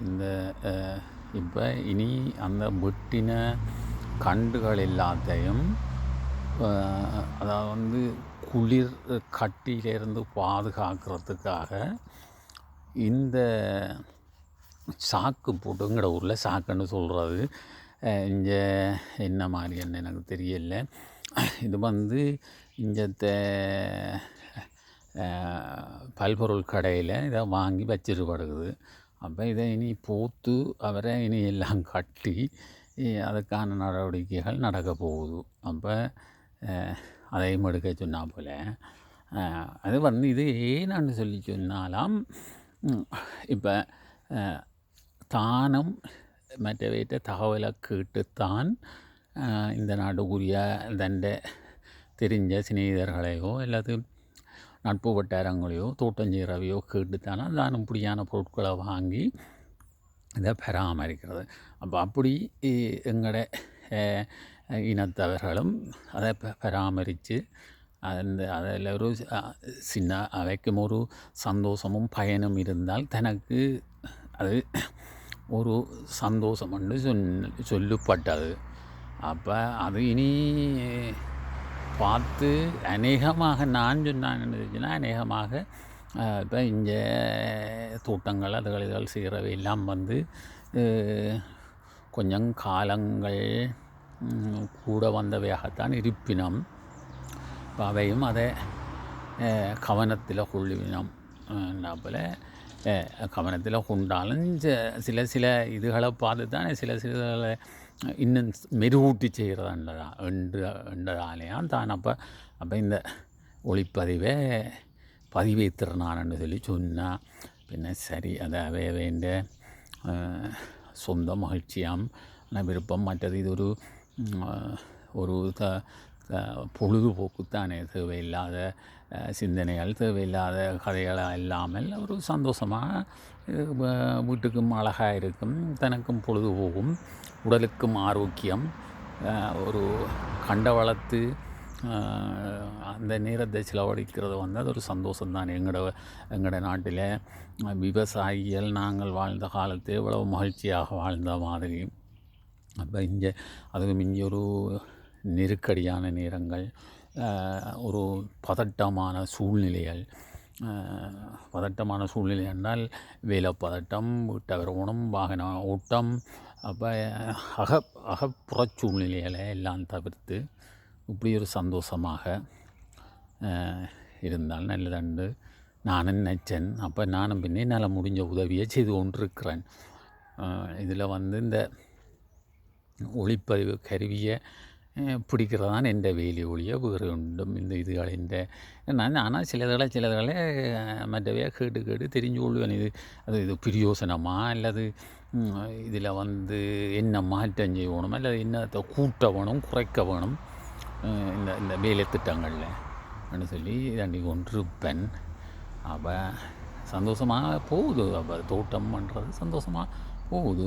இந்த இப்போ இனி அந்த வெட்டின கண்டுகள் எல்லாத்தையும் அதாவது வந்து குளிர் கட்டியிலேருந்து பாதுகாக்கிறதுக்காக இந்த சாக்கு போட்டுங்கிற ஊரில் சாக்குன்னு சொல்கிறது இங்கே என்ன மாதிரின்னு எனக்கு தெரியல. இது வந்து இங்கே பல்பொருள் கடையில் இதை வாங்கி வச்சிருப்படுது அப்போ இதை இனி போத்து அவரை இனி எல்லாம் கட்டி அதுக்கான நடவடிக்கைகள் நடக்க போகுது. அப்போ அதையும் எடுக்க சொன்னா போல் அது வந்து இது ஏன்னு சொல்லி சொன்னாலாம் இப்போ தானும் மற்றவையிட்ட தகவலை கேட்டுத்தான் இந்த நாட்டுக்குரிய தண்டை தெரிஞ்ச சிநேகிதர்களையோ அல்லது நட்பு வட்டாரங்களையோ தோட்டஞ்சீரவையோ கேட்டுத்தானே தான் இப்படியான பொருட்களை வாங்கி இதை பராமரிக்கிறது. அப்போ அப்படி எங்களோட இனத்தவர்களும் அதை பராமரித்து அந்த அதில் ஒரு சின்ன அவைக்கும் ஒரு சந்தோஷமும் பயனும் இருந்தால் தனக்கு அது ஒரு சந்தோஷம் என்று சொல் சொல்லப்பட்டது. அப்போ அது இனி பார்த்து அநேகமாக நான் சொன்னான் சொன்னான்னு அநேகமாக இப்போ இங்கே தோட்டங்கள் அதுகள் இதுகள் செய்கிறவை எல்லாம் வந்து கொஞ்சம் காலங்கள் கூட வந்தவையாகத்தான் இருப்பினம் இப்போ அவையும் அதை கவனத்தில் கொள்ளுவினம் போல் கவனத்தில் கொண்டாலும் சில சில இதுகளை பார்த்து தான் சில சில இன்னும் மெருகூட்டி செய்கிறதாண்டதா என்று என்றதாலேயாம் தான் அப்போ அப்போ இந்த ஒளிப்பதிவை பதிவேற்றுறான்னு சொல்லி சொன்னால் பின்ன சரி அதை அவை வேண்ட சொந்த மகிழ்ச்சியாம் விருப்பம் மற்றது இது ஒரு ஒரு த பொழுதுபோக்குத்தானே தேவையில்லாத சிந்தனைகள் தேவையில்லாத கதைகளாக இல்லாமல் ஒரு சந்தோஷமாக வீட்டுக்கும் அழகாக இருக்கும் தனக்கும் பொழுதுபோகும் உடலுக்கும் ஆரோக்கியம் ஒரு கண்ட வளர்த்து அந்த நேரத்தை செலவழிக்கிறது வந்து அது ஒரு சந்தோஷம்தான். எங்களோட எங்களோட நாட்டில் விவசாயிகள் நாங்கள் வாழ்ந்த காலத்தில் இவ்வளவு மகிழ்ச்சியாக வாழ்ந்த மாதிரி. அப்போ இங்கே அதுவும் இங்கே ஒரு நெருக்கடியான நேரங்கள் ஒரு பதட்டமான சூழ்நிலைகள். பதட்டமான சூழ்நிலை என்றால் வேலை பதட்டம் வீட்டை வருமானம் வாகன ஓட்டம் அப்போ அக அகப்புற சூழ்நிலைகளை எல்லாம் தவிர்த்து இப்படி ஒரு சந்தோஷமாக இருந்தால் நல்லதண்டு நானும் நினச்சேன். அப்போ நானும் பின்னே என்னால் முடிஞ்ச உதவியை செய்து கொண்டிருக்கிறேன். இதில் வந்து இந்த ஒளிப்பதிவு கருவியை பிடிக்கிறதான் எந்த வேலி ஒளிய வேறு ஒன்றும் இந்த இதுகளின் நான் ஆனால் சிலதுகளை சிலதுகளை மற்றவையாக கேட்டு கேட்டு தெரிஞ்சு கொள்வேன் இது அது இது பிரியோசனமா அல்லது இதில் வந்து என்ன மாற்றம் செய்யணும் அல்லது என்னத்தை கூட்ட வேணும் குறைக்க வேணும் இந்த இந்த வேலை திட்டங்களில் அப்படின்னு சொல்லி தண்டி கொண்டிருப்பேன் அப்போ சந்தோஷமாக போகுது அப்போ தோட்டம் பண்ணுறது சந்தோஷமாக போகுது